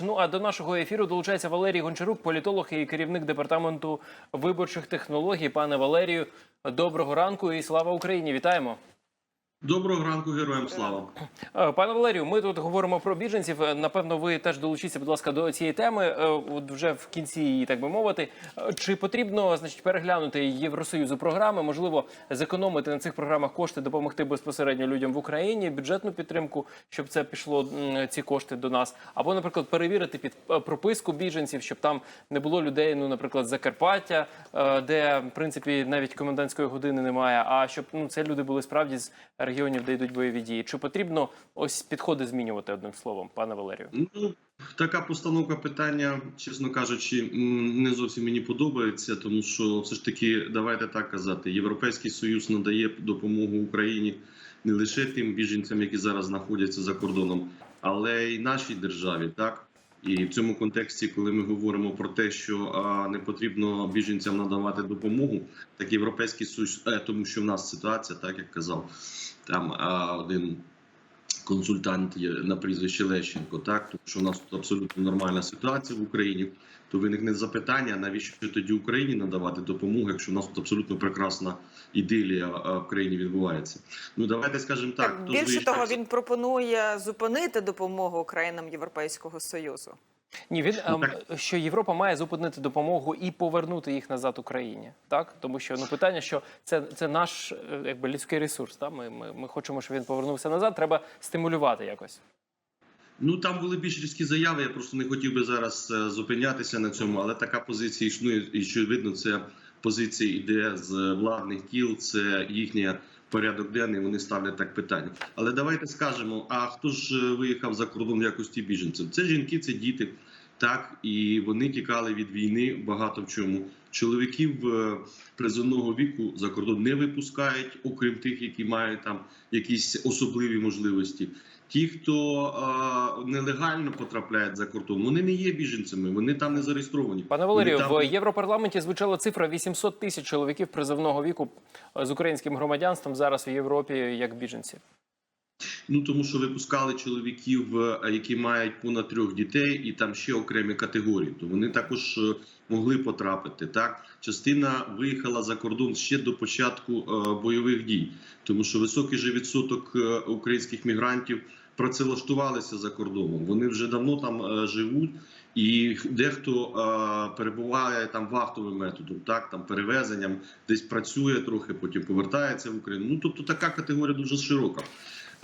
Ну а до нашого ефіру долучається Валерій Гончарук, політолог і керівник департаменту виборчих технологій. Пане Валерію, доброго ранку і слава Україні! Вітаємо! Доброго ранку, героям слава. Е, Пане Валерію, ми тут говоримо про біженців. Е, Напевно, ви теж долучіться, будь ласка, до цієї теми. е, От вже в кінці її, так би мовити. Чи потрібно, значить, переглянути Євросоюзу програми? Можливо, зекономити на цих програмах кошти, допомогти безпосередньо людям в Україні, бюджетну підтримку, щоб це пішло ці кошти до нас, або, наприклад, перевірити під прописку біженців, щоб там не було людей, ну, наприклад, Закарпаття, де в принципі навіть комендантської години немає. А щоб ну це люди були справді з регіонів, де йдуть бойові дії. Чи потрібно ось підходи змінювати одним словом, пане Валерію? Ну, така постановка питання, чесно кажучи, не зовсім мені подобається, тому що все ж таки, давайте так казати, Європейський Союз надає допомогу Україні не лише тим біженцям, які зараз знаходяться за кордоном, але й нашій державі, так. І в цьому контексті, коли ми говоримо про те, що а, не потрібно біженцям надавати допомогу, так європейський союз, е, тому що в нас ситуація, так як казав там один консультант є на прізвище Лещенко, так тому що у нас тут абсолютно нормальна ситуація в Україні. То виникне запитання, навіщо тоді Україні надавати допомогу, якщо у нас тут абсолютно прекрасна ідилія в країні відбувається. Ну давайте скажемо так. Так, більше того, він пропонує зупинити допомогу країнам Європейського союзу. Ні, він ем, що Європа має зупинити допомогу і повернути їх назад Україні, так тому що ну питання, що це, це наш е, якби людський ресурс. Та ми, ми, ми хочемо, щоб він повернувся назад. Треба стимулювати якось. Ну там були більш різкі заяви. Я просто не хотів би зараз е, зупинятися на цьому, але така позиція існує, і що видно, це позиція йде з владних кіл, це їхній порядок денний. Вони ставлять так питання. Але давайте скажемо: а хто ж е, виїхав за кордон в якості біженців? Це жінки, це діти. Так, і вони тікали від війни багато в чому. Чоловіків е, призовного віку за кордон не випускають, окрім тих, які мають там якісь особливі можливості. Ті, хто е, нелегально потрапляють за кордон, вони не є біженцями, вони там не зареєстровані. Пане Валерію, там- в Європарламенті звучала цифра 800 тисяч чоловіків призовного віку е, з українським громадянством зараз в Європі як біженці. Ну тому що випускали чоловіків, е, які мають понад трьох дітей, і там ще окремі категорії. То вони також е, могли потрапити. Так, частина виїхала за кордон ще до початку е, бойових дій, тому що високий же відсоток українських мігрантів працевлаштувалися за кордоном. Вони вже давно там живуть. І дехто е, перебуває там вахтовим методом, так там перевезенням, десь працює трохи, потім повертається в Україну. Ну тобто така категорія дуже широка.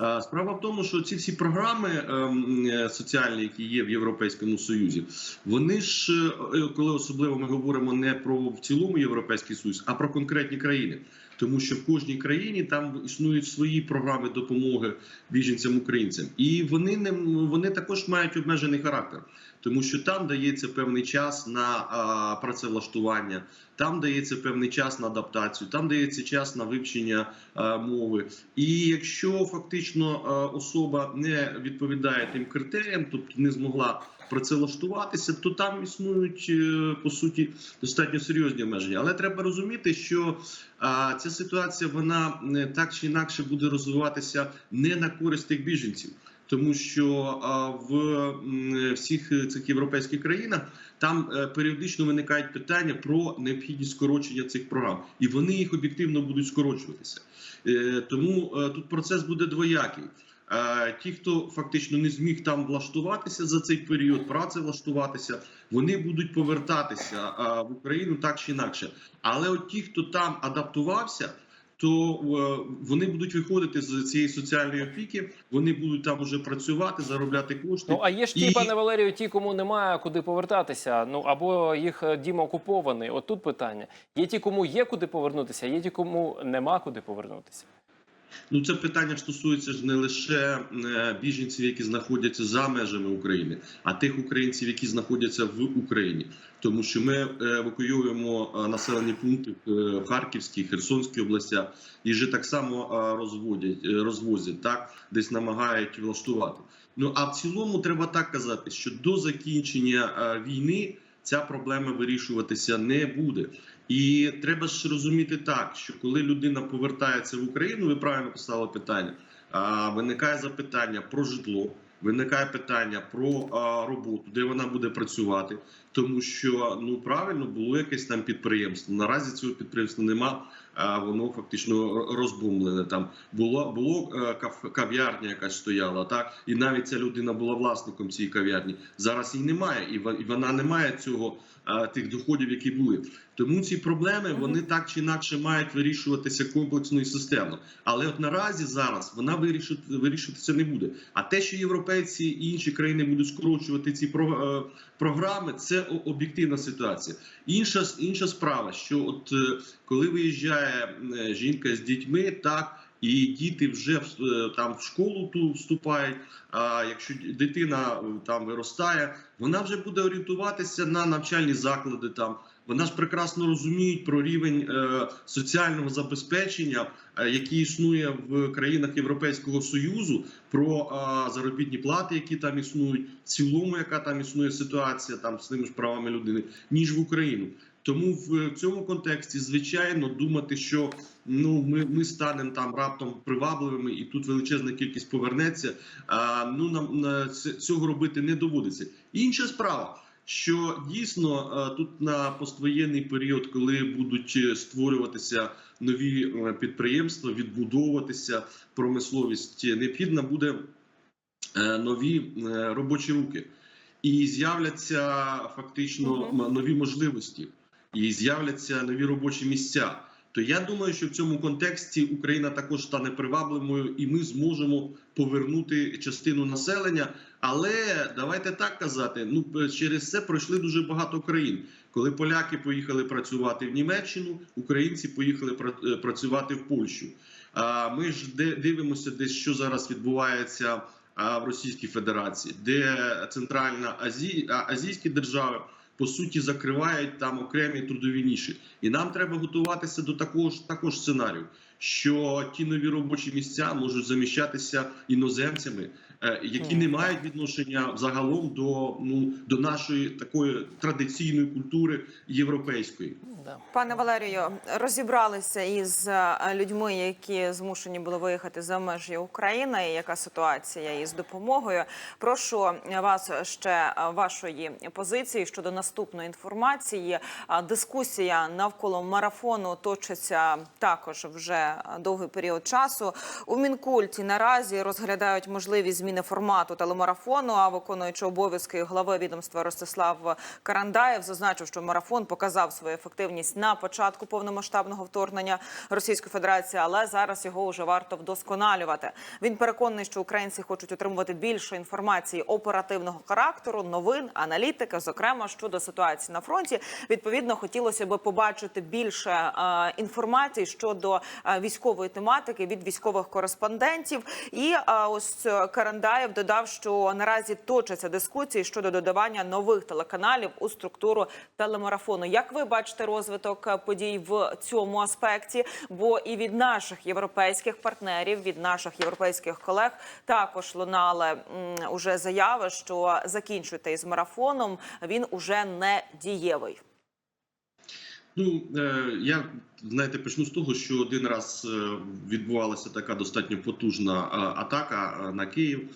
Е, Справа в тому, що ці всі програми ем, е, соціальні, які є в Європейському Союзі, вони ж е, коли особливо ми говоримо не про в цілому Європейський Союз, а про конкретні країни. Тому що в кожній країні там існують свої програми допомоги біженцям українцям, і вони не вони також мають обмежений характер, тому що там дається певний час на а, працевлаштування, там дається певний час на адаптацію, там дається час на вивчення а, мови. І якщо фактично а, особа не відповідає тим критеріям, тобто не змогла працевлаштуватися, то там існують е, по суті достатньо серйозні обмеження. Але треба розуміти, що ця ситуація вона е, так чи інакше буде розвиватися не на користь тих біженців. Тому що в всіх цих європейських країнах там е, періодично виникають питання про необхідність скорочення цих програм, і вони їх об'єктивно будуть скорочуватися. Тому тут процес буде двоякий. Е, Ті, хто фактично не зміг там влаштуватися за цей період, працевлаштуватися, вони будуть повертатися е, в Україну так чи інакше. Але от ті, хто там адаптувався, то е, вони будуть виходити з цієї соціальної опіки, вони будуть там уже працювати, заробляти кошти. Ну а є ж ті, І- пане Валерію, ті, кому немає куди повертатися. Ну або їх дім окупований. От тут питання. Є ті, кому є куди повернутися, є ті, кому нема куди повернутися. Ну, це питання стосується ж не лише е, біженців, які знаходяться за межами України, а тих українців, які знаходяться в Україні, тому що ми е, евакуюємо е, населені пункти в Харківській, Херсонській областях, і вже так само розводять, розвозять так, десь намагають влаштувати. Ну а в цілому треба так казати, що до закінчення війни ця проблема вирішуватися не буде. І треба ж розуміти так, що коли людина повертається в Україну, ви правильно поставили питання. А виникає запитання про житло, Виникає питання про роботу, де вона буде працювати, тому що ну правильно було якесь там підприємство. Наразі цього підприємства нема. А воно фактично розбомблене. Там було було е, кав'ярня, якась стояла, так і навіть ця людина була власником цієї кав'ярні. Зараз її немає, і вона не має цього е, тих доходів, які були. Тому ці проблеми вони так чи інакше мають вирішуватися комплексно і системно. Але от наразі зараз вона вирішити вирішуватися не буде. А те, що європейці і інші країни будуть скорочувати ці е, програми, це о- об'єктивна ситуація. Інша інша справа, що от е, коли виїжджає е, жінка з дітьми, так. І діти вже е, там в школу ту вступають. А якщо дитина там виростає, вона вже буде орієнтуватися на навчальні заклади. Там вона ж прекрасно розуміють про рівень е, соціального забезпечення, е, який існує в країнах Європейського союзу, про е, заробітні плати, які там існують, в цілому, яка там існує ситуація там з тими ж правами людини, ніж в Україну. Тому в цьому контексті, звичайно, думати, що ну ми, ми станемо там раптом привабливими, і тут величезна кількість повернеться. А, ну нам на цього робити не доводиться. Інша справа. Що дійсно е, тут на поствоєнний період, коли будуть е, створюватися нові е, підприємства, відбудовуватися промисловість, необхідно буде нові робочі руки, і з'являться фактично нові можливості, і з'являться нові робочі місця. То я думаю, що в цьому контексті Україна також стане привабливою, і ми зможемо повернути частину населення. Але давайте так казати: ну через це пройшли дуже багато країн. Коли поляки поїхали працювати в Німеччину, українці поїхали е, працювати в Польщу. А ми ж де дивимося, десь що зараз відбувається в Російській Федерації, де центральна Азі... а- азійські держави по суті закривають там окремі трудові ніші. І нам треба готуватися до такого ж також сценарію, що ті нові робочі місця можуть заміщатися іноземцями, які не мають відношення загалом до ну до нашої такої традиційної культури європейської. Пане Валерію, розібралися із е, людьми, які змушені були виїхати за межі України. і Яка ситуація із допомогою? Прошу вас ще е, вашої позиції щодо наступної інформації. Дискусія навколо марафону точиться також вже довгий період часу. У Мінкульті наразі розглядають можливість зміни формату телемарафону. А виконуючи обов'язки глави відомства Ростислав Карандаєв зазначив, що марафон показав свою ефективність на початку повномасштабного вторгнення Російської Федерації, але зараз його вже варто вдосконалювати. Він переконаний, що українці хочуть отримувати більше інформації оперативного характеру, новин, аналітики, зокрема щодо ситуації на фронті. Відповідно, хотілося би побачити більше е, інформації щодо е, військової тематики від військових кореспондентів. І е, ось е, Карандаєв додав, що наразі точаться дискусії щодо додавання нових телеканалів у структуру телемарафону. Як ви бачите розвиток подій в цьому аспекті? Бо і від наших європейських партнерів, від наших європейських колег також лунали уже заяви, що закінчуйте із марафоном. Він уже не дієвий. Ну е, я знаєте, почну з того, що один раз е, відбувалася така достатньо потужна е, атака на Київ.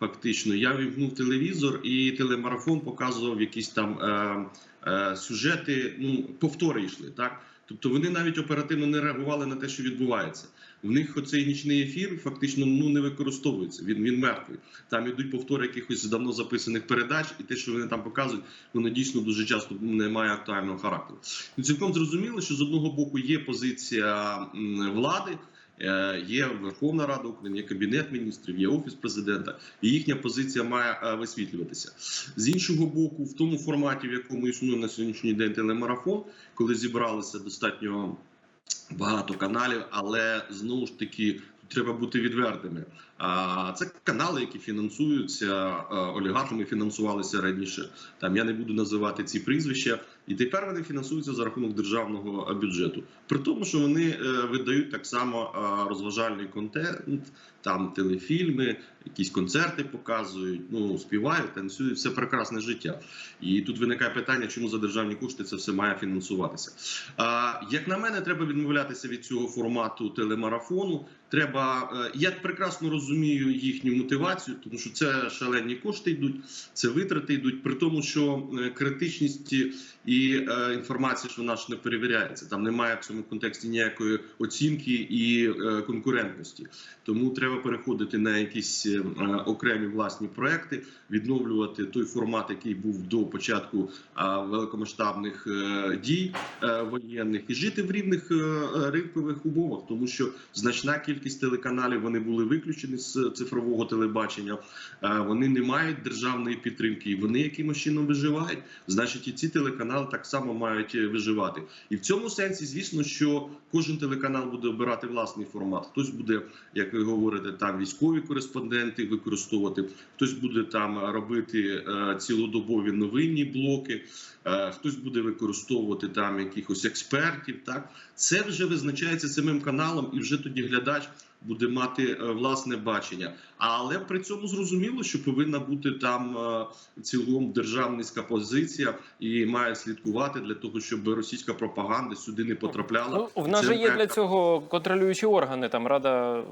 Фактично, я вімкнув телевізор, і телемарафон показував якісь там е, е, сюжети. Ну повтори йшли, так. Тобто вони навіть оперативно не реагували на те, що відбувається. В них оцей нічний ефір фактично ну не використовується. Він він мертвий. Там ідуть повтори якихось давно записаних передач, і те, що вони там показують, воно дійсно дуже часто не має актуального характеру. Ну, цілком зрозуміло, що з одного боку є позиція влади. е, Є Верховна Рада України, є кабінет міністрів, є офіс президента, і їхня позиція має е, висвітлюватися з іншого боку, в тому форматі, в якому існує на сьогоднішній день телемарафон, коли зібралися достатньо багато каналів, але знову ж таки треба бути відвертими. Це канали, які фінансуються олігархами, фінансувалися раніше. Там я не буду називати ці прізвища, і тепер вони фінансуються за рахунок державного бюджету. При тому, що вони е, видають так само розважальний контент, там телефільми, якісь концерти показують, ну співають, танцюють, все прекрасне життя. І тут виникає питання, чому за державні кошти це все має фінансуватися. Як на мене, треба відмовлятися від цього формату телемарафону. Треба, е, я прекрасно розумію. Розумію їхню мотивацію, тому що це шалені кошти йдуть, це витрати йдуть, при тому, що е, критичність і е, інформація, що вона ж не перевіряється. Там немає в цьому контексті ніякої оцінки і е, конкурентності. Тому треба переходити на якісь е, окремі власні проекти, відновлювати той формат, який був до початку е, великомасштабних е, дій е, воєнних, і жити в рівних е, е, ринкових умовах, тому що значна кількість телеканалів вони були виключені з цифрового телебачення. Е, Вони не мають державної підтримки, і вони якимось чином виживають. Значить, і ці телеканали так само мають е, виживати. І в цьому сенсі, звісно, що кожен телеканал буде обирати власний формат. Хтось буде, як ви говорите, там військові кореспонденти використовувати, хтось буде там робити е, цілодобові новинні блоки, хтось буде використовувати там якихось експертів. Так це вже визначається самим каналом, і вже тоді глядач буде мати е, власне бачення. Але при цьому зрозуміло, що повинна бути там е, цілком державницька позиція і має слідкувати для того, щоб російська пропаганда сюди не потрапляла. Ну, в нас же є для цього контролюючі органи. Там рада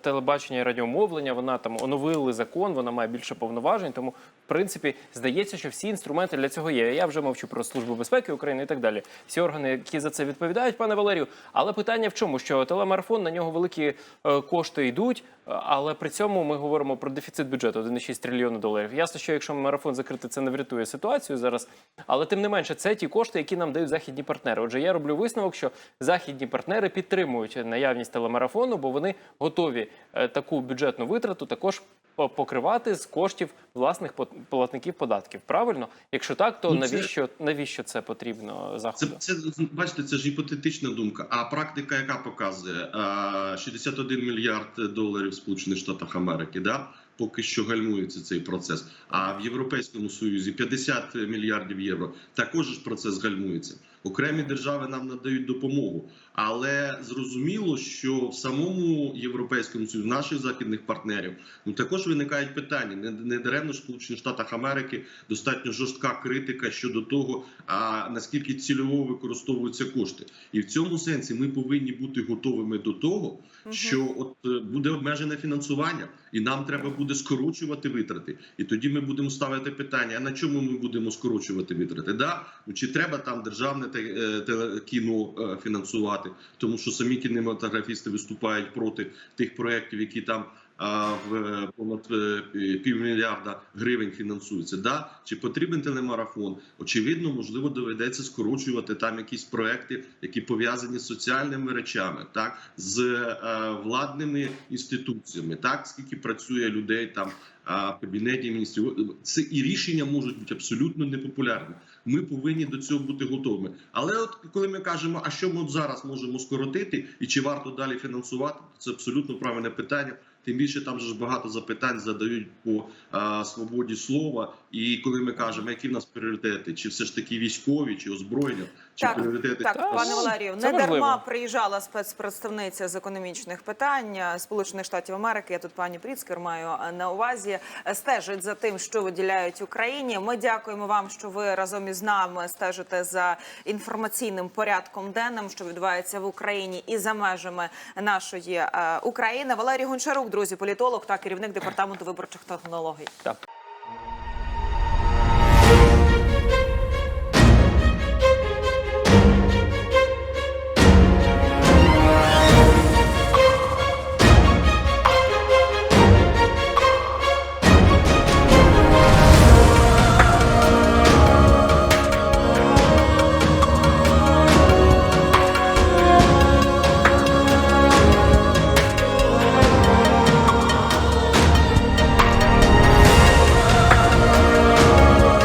телебачення і радіомовлення. Вона там оновили закон, вона має більше повноважень. Тому, в принципі, здається, що всі інструменти для цього є. Я вже мовчу про службу безпеки України і так далі. Всі органи, які за це відповідають, пане Валерію. Але питання в чому? Що телемарафон на нього великі кошти йдуть, е, але при цьому ми говоримо про дефіцит бюджету 1,6 трильйона доларів. Ясно, що якщо марафон закрити, це не врятує ситуацію зараз. Але тим не менше, це ті кошти, які нам дають західні партнери. Отже, я роблю висновок, що західні партнери підтримують наявність телемарафону, бо вони готові е, таку бюджетну витрату також покривати з коштів власних платників податків. Правильно? Якщо так, то Ну, це- навіщо навіщо це потрібно Це, заходу? це бачите, це ж гіпотетична думка. А практика, яка показує А, 61 мільярд доларів в Сполучених Штатах Америки, да поки що гальмується цей процес. А в Європейському Союзі 50 мільярдів євро. Також ж процес гальмується. Окремі держави нам надають допомогу, але зрозуміло, що в самому європейському союзі наших західних партнерів ну також виникають питання. Не, не даремно в Сполучених Штатах Америки достатньо жорстка критика щодо того, а наскільки цільово використовуються кошти, і в цьому сенсі ми повинні бути готовими до того, що от е, буде обмежене фінансування, і нам треба буде скорочувати витрати. І тоді ми будемо ставити питання: а на чому ми будемо скорочувати витрати? Да? Ну чи треба там державне е, телекіно е, фінансувати, тому що самі кінематографісти виступають проти тих проєктів, які там. А в е, понад е, півмільярда гривень фінансується. Да? Чи потрібен телемарафон? Очевидно, можливо, доведеться скорочувати там якісь проекти, які пов'язані з соціальними речами, так з е, владними інституціями, так скільки працює людей там а, в кабінеті міністрів. Це і рішення можуть бути абсолютно непопулярні. Ми повинні до цього бути готовими. Але от коли ми кажемо, а що ми от зараз можемо скоротити, і чи варто далі фінансувати, це абсолютно правильне питання. Тим більше там ж багато запитань задають по а, свободі слова. І коли ми кажемо, які в нас пріоритети, чи все ж таки військові, чи озброєння, чи Так, пріоритети Так, Та, пане Валерію, не дарма приїжджала спецпредставниця з економічних питань е, Сполучених Штатів Америки. Я тут пані Пріцкер маю е, на увазі. Стежить за тим, що виділяють Україні. Ми дякуємо вам, що ви разом із нами стежите за інформаційним порядком денним, що відбувається в Україні і за межами нашої е, України. Валерій Гончарук, друзі, політолог та керівник департаменту виборчих технологій. Так.